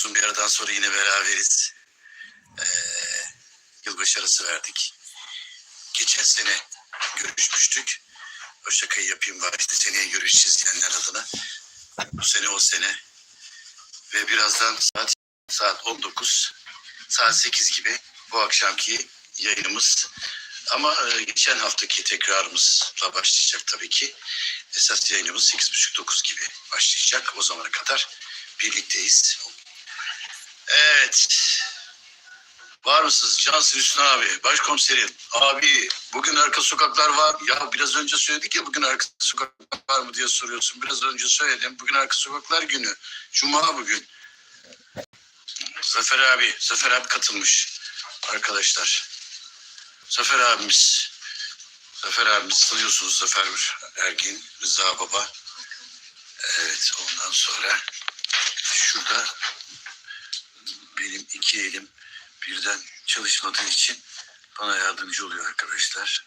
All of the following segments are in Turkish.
Uzun bir aradan sonra yine beraberiz. Ee, yılbaşı arası verdik. Geçen sene görüşmüştük. O şakayı yapayım bari işte seneye görüşeceğiz diyenler adına. Bu sene o sene. Ve birazdan saat saat 19, saat 8 gibi bu akşamki yayınımız. Ama e, geçen haftaki tekrarımızla başlayacak tabii ki. Esas yayınımız 8.30-9 gibi başlayacak. O zamana kadar birlikteyiz. Evet. Var mısınız Cansın Hüsnü abi, başkomiserim? Abi bugün arka sokaklar var. Ya biraz önce söyledik ya bugün arka sokaklar var mı diye soruyorsun. Biraz önce söyledim. Bugün arka sokaklar günü. Cuma bugün. Zafer abi, Zafer abi katılmış arkadaşlar. Zafer abimiz. Zafer abimiz tanıyorsunuz Zafer Ergin, Rıza Baba. Evet ondan sonra şurada benim iki elim birden çalışmadığı için bana yardımcı oluyor arkadaşlar.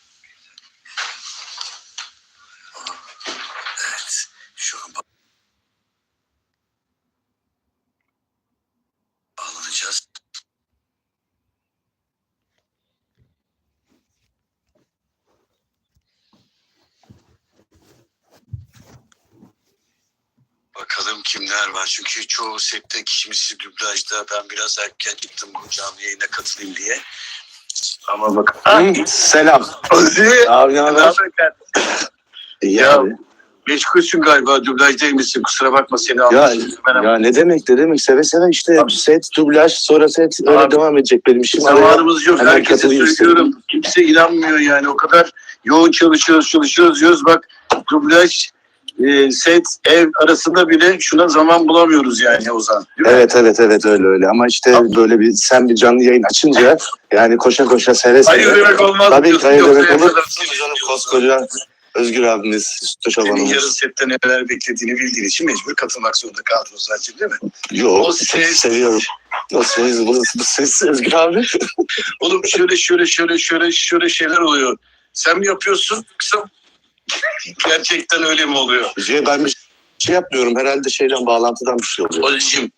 Evet şu an ba- bağlanacağız. Kimler var. Çünkü çoğu sette kişimisi dublajda. Ben biraz erken gittim bu canlı yayına katılayım diye. Ama bak. Hı, Selam. Abi ne haber? İyi Ya, abi. Meşgulsün galiba dublajdaymışsın. Kusura bakma seni Ya, ya ne demek ne demek seve seve işte Abi. set dublaj sonra set öyle Abi. devam edecek benim işim. Araya- Zamanımız yok. Herkese söylüyorum. Kimse inanmıyor yani. O kadar yoğun çalışıyoruz, çalışıyoruz diyoruz. Bak dublaj, e, set, ev arasında bile şuna zaman bulamıyoruz yani Ozan. Evet evet evet öyle öyle ama işte Abi. böyle bir sen bir canlı yayın açınca yani koşa koşa seve seve. Hayır demek olmaz. Tabii ki hayır demek olur. Tabii canım koskoca Özgür abimiz, Sütü Senin yarın sette neler beklediğini bildiğin için mecbur katılmak zorunda kaldın zaten değil mi? Yok O ses- seviyorum. O ses, bu, bu ses Özgür abi. Oğlum şöyle şöyle şöyle şöyle şöyle şeyler oluyor. Sen mi yapıyorsun yoksa gerçekten öyle mi oluyor? Şey, ben bir şey yapmıyorum herhalde şeyden bağlantıdan bir şey oluyor. Ozi'cim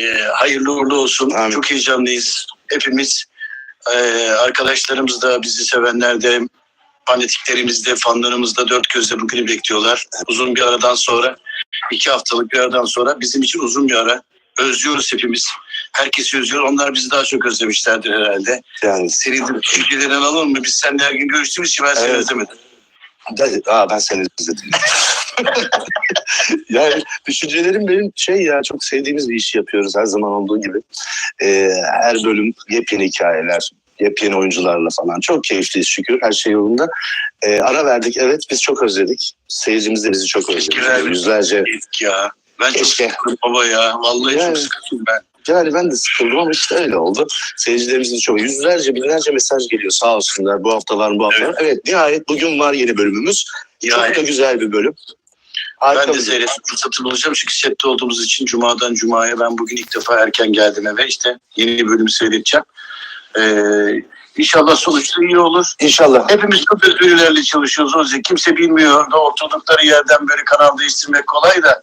e, hayırlı uğurlu olsun. Amin. Çok heyecanlıyız. Hepimiz e, arkadaşlarımız da bizi sevenler de fanatiklerimiz de fanlarımız da dört gözle bugünü bekliyorlar. Uzun bir aradan sonra iki haftalık bir aradan sonra bizim için uzun bir ara. Özlüyoruz hepimiz. Herkesi özlüyor. Onlar bizi daha çok özlemişlerdir herhalde. Yani Senin düşüncelerini alalım mı? Biz seninle her gün görüştüğümüz için ben seni Evet. özlemedim. Ben, aa, ben seni izledim. yani düşüncelerim benim şey ya çok sevdiğimiz bir işi yapıyoruz her zaman olduğu gibi. Ee, her bölüm yepyeni hikayeler, yepyeni oyuncularla falan. Çok keyifliyiz şükür her şey yolunda. Ee, ara verdik evet biz çok özledik. Seyircimiz de bizi çok. Teşekkürler. Yüzlerce. Ya. Ben çok Keşke. sıkıldım baba ya. Vallahi Yani. çok sıkıldım ben. Yani ben de sıkıldım ama işte öyle oldu. Seyircilerimizin çok yüzlerce binlerce mesaj geliyor sağ olsunlar. Bu hafta var mı bu hafta var. Evet nihayet bugün var yeni bölümümüz. Ya Çok da güzel bir bölüm. Harika Ben de seyretme fırsatı bulacağım çünkü sette olduğumuz için Cuma'dan Cuma'ya ben bugün ilk defa erken geldim eve işte yeni bölümü seyredeceğim. Ee, inşallah sonuçta iyi olur. İnşallah. Hepimiz çok özverilerle çalışıyoruz o yüzden kimse bilmiyor da oturdukları yerden böyle kanal değiştirmek kolay da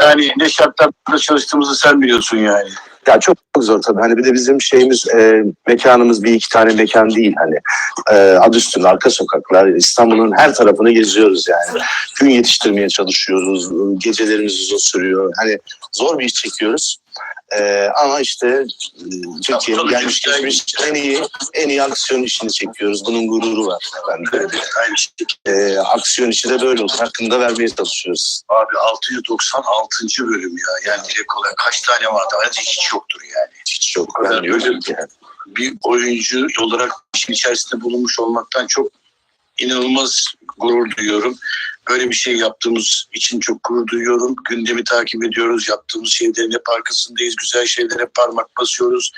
yani ne şartlarda çalıştığımızı sen biliyorsun yani. Ya çok zor tabii. Hani bir de bizim şeyimiz e, mekanımız bir iki tane mekan değil hani. E, adı üstünde arka sokaklar İstanbul'un her tarafını geziyoruz yani. Gün yetiştirmeye çalışıyoruz. Gecelerimiz uzun sürüyor. Hani zor bir iş çekiyoruz. E, ama işte e, Türkiye'nin gelmiş geçmiş en iyi en iyi aksiyon işini çekiyoruz. Bunun gururu var bende. Aynı şey. E, aksiyon işi de böyle olur. Hakkında vermeye çalışıyoruz. Abi 696. bölüm ya. Yani dile kolay. Kaç tane vardı? Bence hiç yoktur yani. Hiç yok. Ben diyorum yani. bir oyuncu olarak işin içerisinde bulunmuş olmaktan çok inanılmaz gurur duyuyorum. Böyle bir şey yaptığımız için çok gurur duyuyorum. Gündemi takip ediyoruz. Yaptığımız şeylerin hep arkasındayız. Güzel şeylere parmak basıyoruz.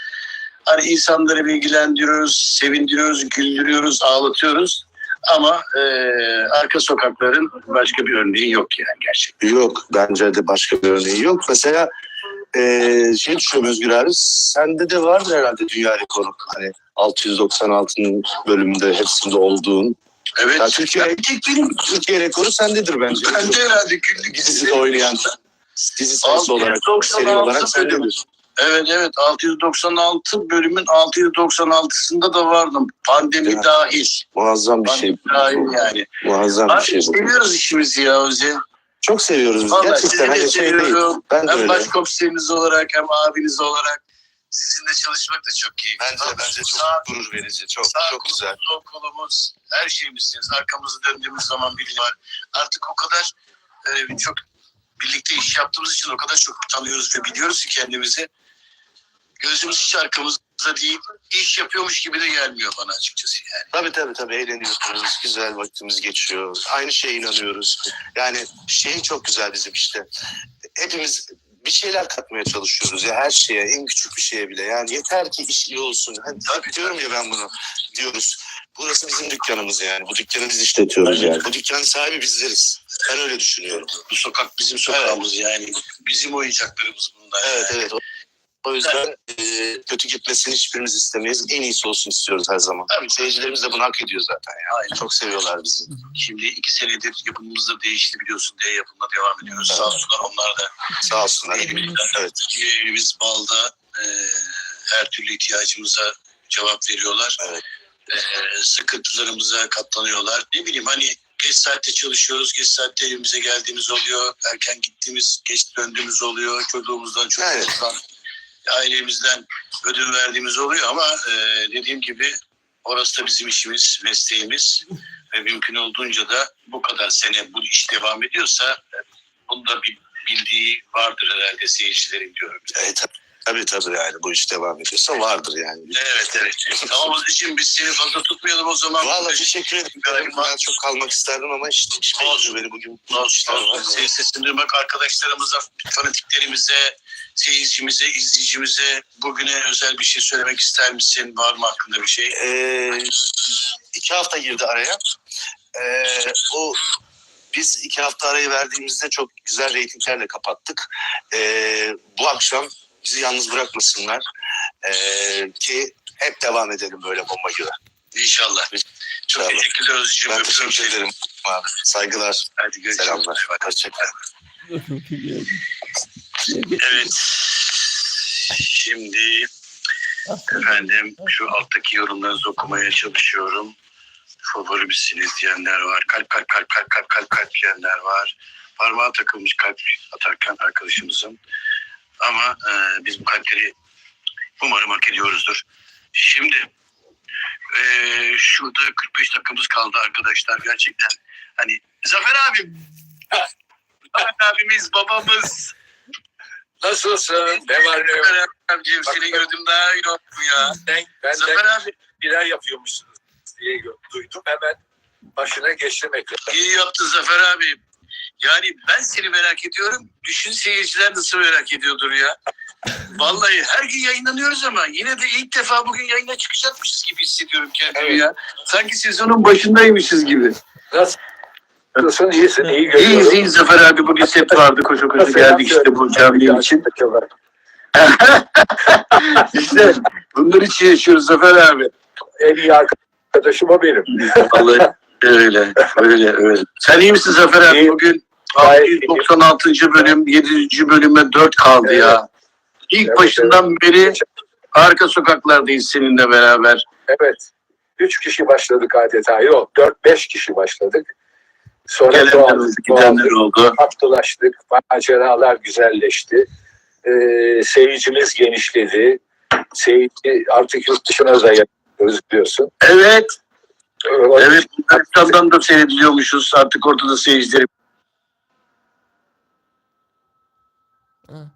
Hani insanları bilgilendiriyoruz, sevindiriyoruz, güldürüyoruz, ağlatıyoruz. Ama e, arka sokakların başka bir örneği yok yani gerçekten. Yok bence de başka bir örneği yok. Mesela eee şey düşünüyorum Özgür abi sende de vardır herhalde dünya rekoru. Hani 696'nın bölümünde hepsinde olduğun. Evet. Ya Türkiye, benim Türkiye rekoru sendedir bence. ben de herhalde günlük Dizide oynayan dizi sayısı olarak, 96 seri olarak sendedir. Evet evet 696 bölümün 696'sında da vardım. Pandemi Evet. dahil. Muazzam bir şey. Pandemi dahil yani. Muazzam bir Abi şey bu. seviyoruz işimizi ya Ozi. Çok seviyoruz biz. Vallahi Gerçekten de hani şey değil. Ben de Hem öyle. başkomiseriniz olarak hem abiniz olarak sizinle çalışmak da çok keyifli. Bence bence çok Sağ- gurur verici. Çok sağ çok güzel. Sol kolumuz, her şeyimizsiniz. Arkamızı döndüğümüz zaman biri var. Artık o kadar e, çok birlikte iş yaptığımız için o kadar çok tanıyoruz ve biliyoruz ki kendimizi. Gözümüz hiç arkamızda değil. İş yapıyormuş gibi de gelmiyor bana açıkçası yani. Tabii tabii tabii eğleniyoruz. Güzel vaktimiz geçiyor. Aynı şeye inanıyoruz. Yani şey çok güzel bizim işte. Hepimiz bir şeyler katmaya çalışıyoruz ya her şeye, en küçük bir şeye bile. Yani yeter ki iş iyi olsun. Hani tabii diyorum ya ben bunu diyoruz. Burası bizim dükkanımız yani. Bu dükkanı biz işletiyoruz yani. Bu dükkanın sahibi bizleriz. Ben öyle düşünüyorum. Bu sokak bizim sokağımız yani. Bizim oyuncaklarımız bunlar. Evet evet. O- O yüzden e, kötü gitmesini hiçbirimiz istemeyiz. En iyisi olsun istiyoruz her zaman. Tabii. Seyircilerimiz de bunu hak ediyor zaten ya. Aynen. Çok seviyorlar bizi. Şimdi iki senedir yapımımız da değişti biliyorsun diye yapımına devam ediyoruz. Evet. Sağ olsunlar onlar da Sağ olsunlar. elimizden, Evet. elimiz balda e, her türlü ihtiyacımıza cevap veriyorlar. Evet. E, sıkıntılarımıza katlanıyorlar. Ne bileyim hani geç saatte çalışıyoruz, geç saatte evimize geldiğimiz oluyor, erken gittiğimiz, geç döndüğümüz oluyor, çocuğumuzdan, çocuğumuzdan, ailemizden ödün verdiğimiz oluyor ama e, dediğim gibi orası da bizim işimiz, mesleğimiz ve mümkün olduğunca da bu kadar sene bu iş devam ediyorsa e, bunda bir bildiği vardır herhalde seyircilerin diyorum. Evet, tabii tabii yani bu iş devam ediyorsa vardır yani. Evet evet. Tamam için biz seni fazla tutmayalım o zaman. Vallahi teşekkür ederim. Ben çok kalmak isterdim ama işte iş Olsun. beni bugün. Olsun, olsun. Senin sesini duymak arkadaşlarımıza, fanatiklerimize, seyircimize, izleyicimize bugüne özel bir şey söylemek ister misin? Var mı hakkında bir şey? Ee, iki hafta girdi araya. Ee, o biz iki hafta arayı verdiğimizde çok güzel reytinglerle kapattık. Ee, bu akşam bizi yalnız bırakmasınlar. Ee, ki hep devam edelim böyle bomba gibi. İnşallah. Çok İnşallah. teşekkürler Özcüğüm. Ben Öpüyorum teşekkür ederim. Abi. Saygılar, Hadi görüşürüz. selamlar. Hoşçakalın. Evet. Şimdi efendim şu alttaki yorumlarınızı okumaya çalışıyorum. Favori misiniz diyenler var. Kalp kalp kalp kalp kalp kalp kalp diyenler var. Parmağı takılmış kalp atarken arkadaşımızın. Ama e, biz bu kalpleri umarım hak ediyoruzdur. Şimdi e, şurada 45 dakikamız kaldı arkadaşlar. Gerçekten hani Zafer abi Zafer abimiz babamız Nasılsın? Ne var ne yok? Abicim seni gördüm daha iyi oldu ya. Ben, ben de Zafer abi birer yapıyormuşsunuz diye duydum. Hemen başına geçtim ekranı. iyi yaptın Zafer abi. Yani ben seni merak ediyorum. Düşün seyirciler nasıl merak ediyordur ya. Vallahi her gün yayınlanıyoruz ama yine de ilk defa bugün yayına çıkacakmışız gibi hissediyorum kendimi Evet. ya. Sanki sezonun başındaymışız gibi. Nasıl? Nasılsın? İyisin. iyi İyiyiz görüyorum. iyiyiz Zafer abi. Bugün set vardı koşu Nasıl geldik işte bu camiye için. İşte bunlar için yaşıyoruz Zafer abi. En iyi arkadaşım o benim. Vallahi öyle, öyle, öyle. Sen iyi misin Zafer abi? İyiyim. Bugün Gayet iyiyim. 696. bölüm, 7. bölüme 4 kaldı Evet. ya. İlk Evet, başından beri arka sokaklardayız seninle beraber. Evet. Üç kişi başladık adeta. Yok. Dört beş kişi başladık. Sonra Gelenler oldu, gidenler oldu. Abdülaştık. Maceralar güzelleşti. Ee, seyircimiz genişledi. Seyirci artık yurt dışına da yapıyoruz biliyorsun. Evet, O- evet. Bulgaristan'dan da seyrediliyormuşuz. Artık ortada seyircilerim. Ha.